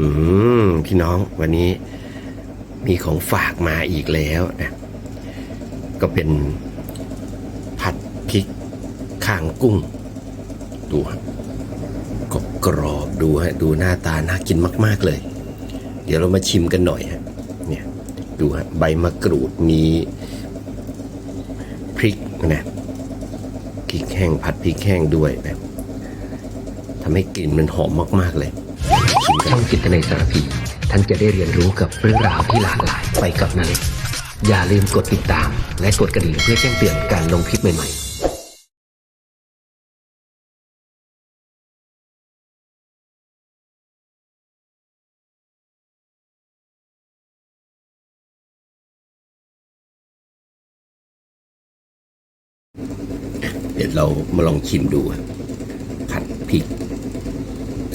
อืมพี่น้องวันนี้มีของฝากมาอีกแล้วนะก็เป็นผัดพริกข่างกุ้ง ดูฮะกรอบกรอบดูฮะดูหน้าตาน่ากินมาก ๆเลย เดี๋ยวเรามาชิมกันหน่อยฮะเนี่ยดูฮะใบมะกรูดมีพริกนะพริกแห้งผัดพริกแห้งด้วยนะทำให้กลิ่นมันหอมมาก ๆเลย ช่องจิตในสารพี ท่านจะได้เรียนรู้กับเรื่องราวที่หลากหลายไปกับนาเล็กอย่าลืมกดติดตาม และกดกระดิ่งเพื่อแจ้งเตือนการลงคลิปใหม่ๆเดี๋ยวเรามาลองชิมดูผัดพริก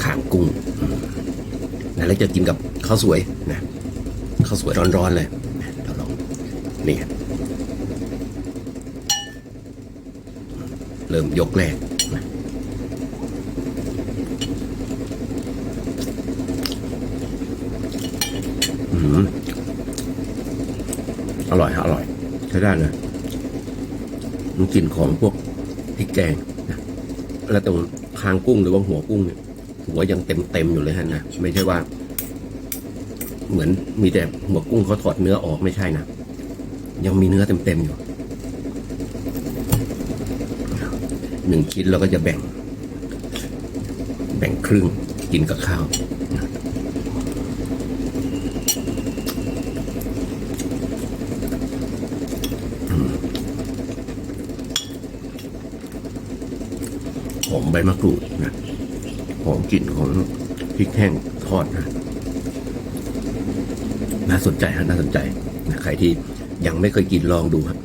ข่างกุ้ง นะแล้วจะกินกับข้าวสวยนะข้าวสวยร้อนๆเลยเราลองนี่ครับเริ่มยกแรกอืมอร่อยฮะอร่อยใช้ได้เลยมันกลิ่นของพวกพริกแกงนะแล้วตรงคางกุ้งหรือว่าหัวกุ้งเนี่ย หัวยังเต็มเต็มอยู่เลยฮะนะไม่ใช่ว่า เหมือนมีแต่หัวกุ้งเขาถอดเนื้อออกไม่ใช่นะยังมีเนื้อเต็มเต็มอยู่หนึ่งชิ้นเราก็จะแบ่ง แบ่งครึ่งกินกับข้าวหอมใบมะกรูดนะ หอมกลิ่นของพริกแห้งทอดนะน่าสนใจฮะน่าสนใจนะใครที่ยังไม่เคยกินลองดูครับ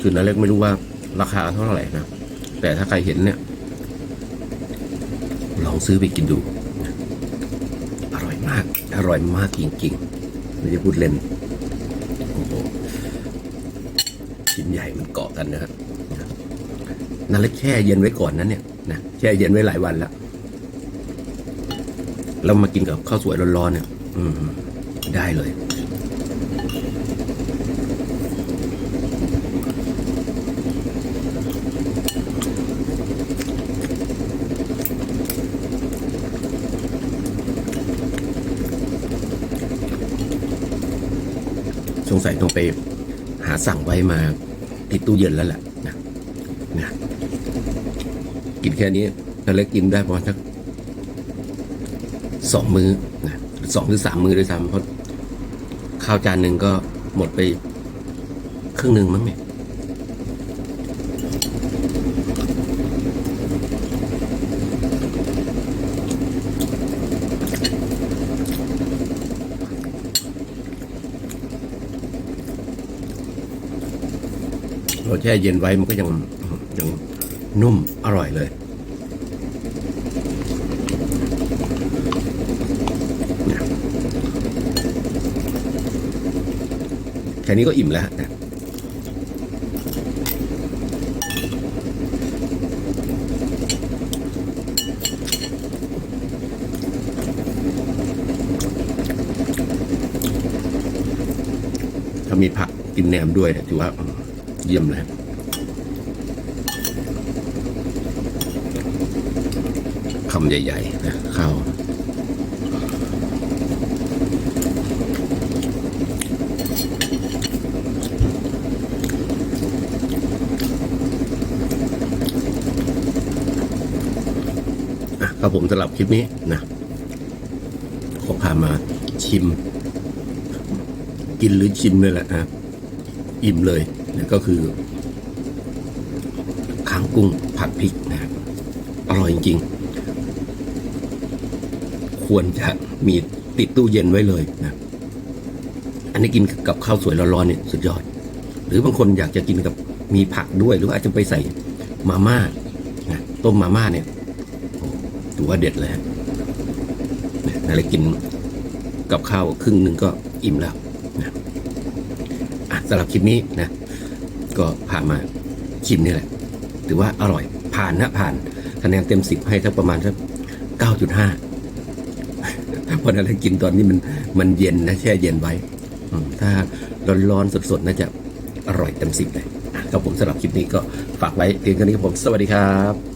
คือนาเล็กไม่รู้ว่าราคาเท่าไหร่นะ แต่ถ้าใครเห็นเนี่ย ลองซื้อไปกินดู อร่อยมาก อร่อยมากจริง ๆ ไม่ได้พูดเล่นโอ้โหชิ้นใหญ่มันเกาะกันนะครับนั่นแล้วแช่เย็นไว้ก่อนนั้นเนี่ยนะแช่เย็นไว้หลายวันแล้วแล้วมากินกับข้าวสวยร้อนๆเนี่ย อืมได้เลย งสัยต้องไปหาสั่งไว้มาติดตู้เย็นแล้วแหละนะนะกินแค่นี้นาเล็กกินได้ประมาณสักสองมื้อนะสองหรือสามมื้อด้วยซ้ำเพราะข้าวจานหนึ่งก็หมดไปครึ่งหนึ่งมั้งเนี่ย เราแช่เย็นไว้มันก็ยังยังนุ่มอร่อยเลย แค่นี้ก็อิ่มแล้วนะถ้ามีผักกินแหนมด้วยนี่ยถือว่า เยี่ยมเลยคำใหญ่ ๆ นะข้าวอะครับผมสำหรับคลิปนี้นะขอพามาชิม กินหรือชิมเลยแหละนะอิ่มเลย นะก็คือข้างกุ้งผัดพริกนะอร่อยจริงๆควรจะมีติดตู้เย็นไว้เลยนะอันนี้กินกับข้าวสวยร้อนๆเนี่ยสุดยอด หรือบางคนอยากจะกินกับมีผักด้วย หรืออาจจะไปใส่มาม่านะต้มมาม่าเนี่ยถือว่าเด็ดเลยฮะเนี่ยอะกินกับข้าวครึ่งหนึ่งก็อิ่มแล้วนะสำหรับคลิปนี้นะ ก็พามาชิมนี่แหละ ถือว่าอร่อยผ่านนะผ่านคะแนนเต็มสิบให้ทักประมาณสักเก้าจุดห้าเพราะนั้นกินตอนนี้มันมันเย็นนะแช่เย็นไว้ถ้าร้อนๆสดๆน่าจะอร่อยเต็มสิบเลยครับผมสำหรับคลิปนี้ก็ฝากไว้เพียงเท่านี้ครับผม สวัสดีครับ